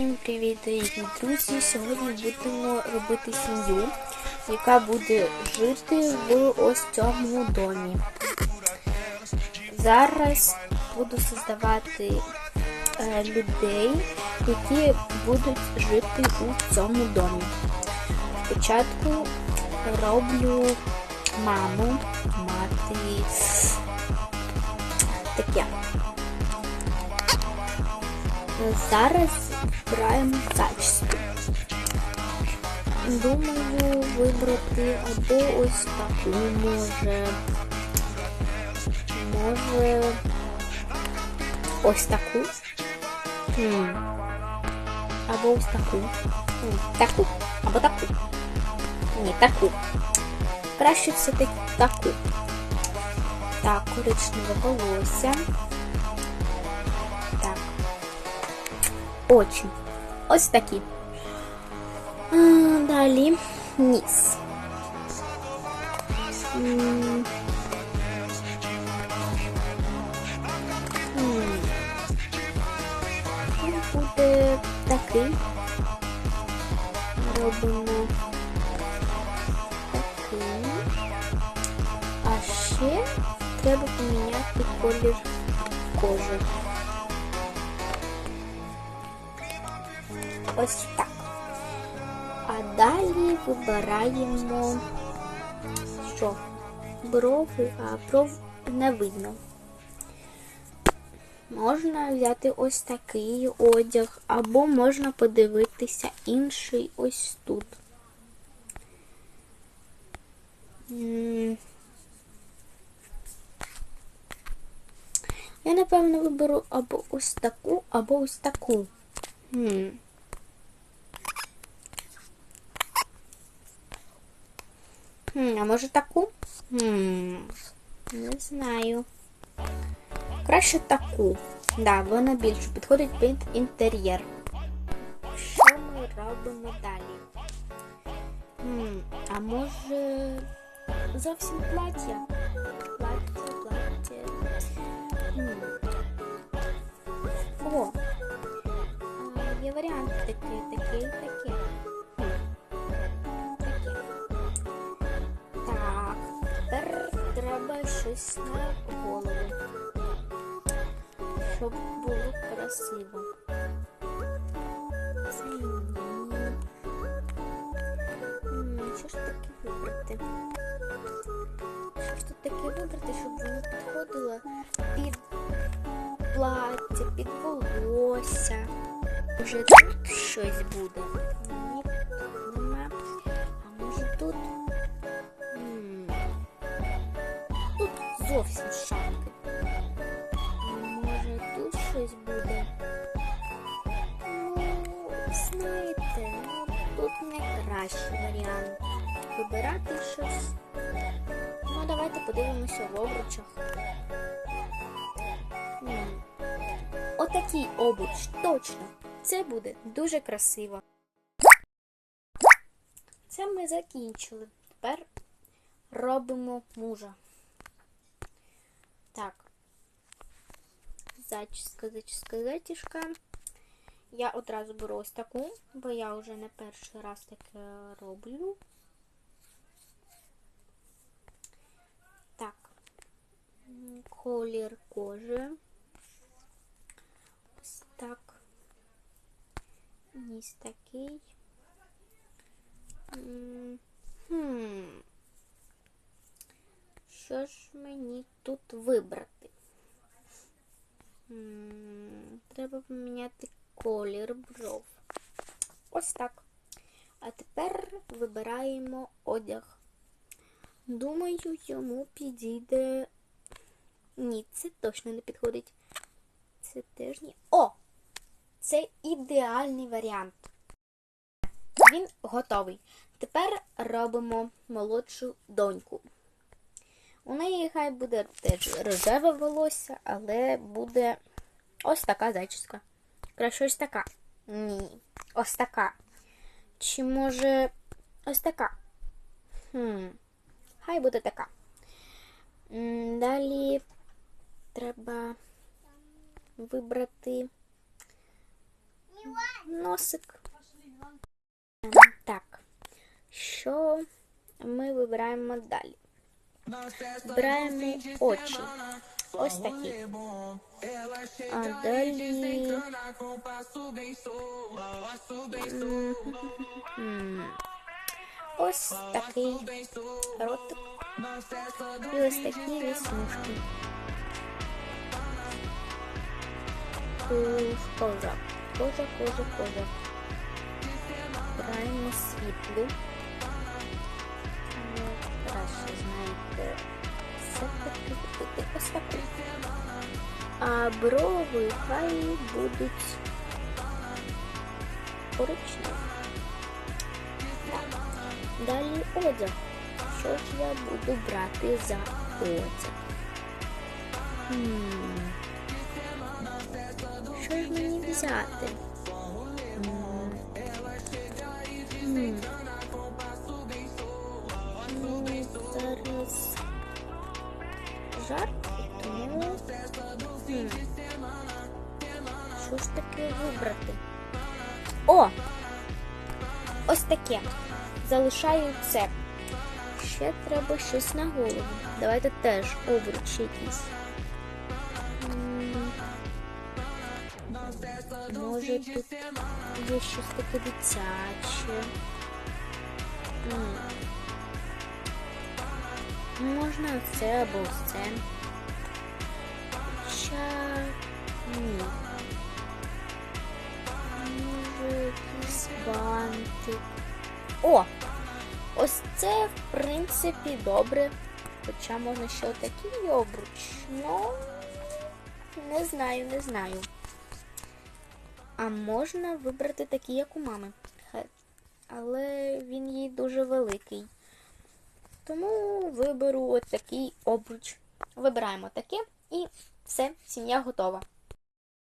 Всім привіт, дорогі друзі! Сьогодні будемо робити сім'ю, яка буде жити в ось цьому домі. Зараз буду создавати е, людей, які будуть жити у цьому домі. Спочатку роблю маму, мати таке. Зараз вибираємо зачіску. Думаю, вибрати або ось таку може. Може ось таку. Або ось таку. Таку. Або таку. Ні, таку. Краще все-таки таку. Так, коричневе волосся. Очі. Ось такі. Далі ніс. М. Буде такий. Робимо такий. А ще треба поміняти колір кожи. Ось так. А далі вибираємо що? Брови, а бров не видно. Можна взяти ось такий одяг, або можна подивитися інший ось тут. Я, напевно, виберу або ось таку, або ось таку. Хм. а може таку? Хм, не знаю. Краще таку. Да, вона більше підходить під інтер'єр. Що ми робимо далі? Хм, а може зовсім плаття? Плаття, плаття. Хм. О, а, є варіант такий, такий, такий. На голову. Щоб було красиво. М, Що ж таке вибрати? Що ж тут таке вибрати, щоб воно підходило під плаття, під волосся. Може тут щось буде? Може тут щось буде? Ну, знаєте, ну тут не кращий варіант. Вибирати щось. Ну, давайте подивимося в обручах. Отакий обруч, точно. Це буде дуже красиво. Це ми закінчили. Тепер робимо мужа. Так. Зачіска, зачіска, затішка. Я одразу беру ось таку, бо я вже не перший раз таке роблю. Так. Колір кожи. Ось так. Ніс такий. Хм. Що ж мені тут вибрати? Треба поміняти колір бров. Ось так. А тепер вибираємо одяг. Думаю, йому підійде. Ні, це точно не підходить. Це теж ні. О! Це ідеальний варіант. Він готовий. Тепер робимо молодшу доньку. У неї хай буде теж рожеве волосся, але буде ось така зачіска. Краще ось така. Ні. Ось така. Чи може ось така? Хм. Хай буде така. Далі треба вибрати носик. Так. Що ми вибираємо далі? Вибираємо очі. Ось такі. А далі. М, Ось такий ротик. І ось такі віснушки. Ух, Кожа, кожа, кожа, кожа. Вибираємо світлу. Купити. А брови хай будуть коричневі. Далі одяг. Що ж я буду брати за одяг? М, Що ж мені взяти? Зараз жарко, м, що ж таке вибрати? О! Ось таке. Залишаю це. Ще треба щось на голову. Давайте теж обруч якийсь. Може тут є щось таке дитяче. Можна це або це. Хоча ні. О! Ось це, в принципі, добре. Хоча можна ще отакий обруч. Ну, не знаю, не знаю. А можна вибрати такий, як у мами. Але він їй дуже великий. Тому виберу от такий обруч. Вибираємо таке і все, сім'я готова.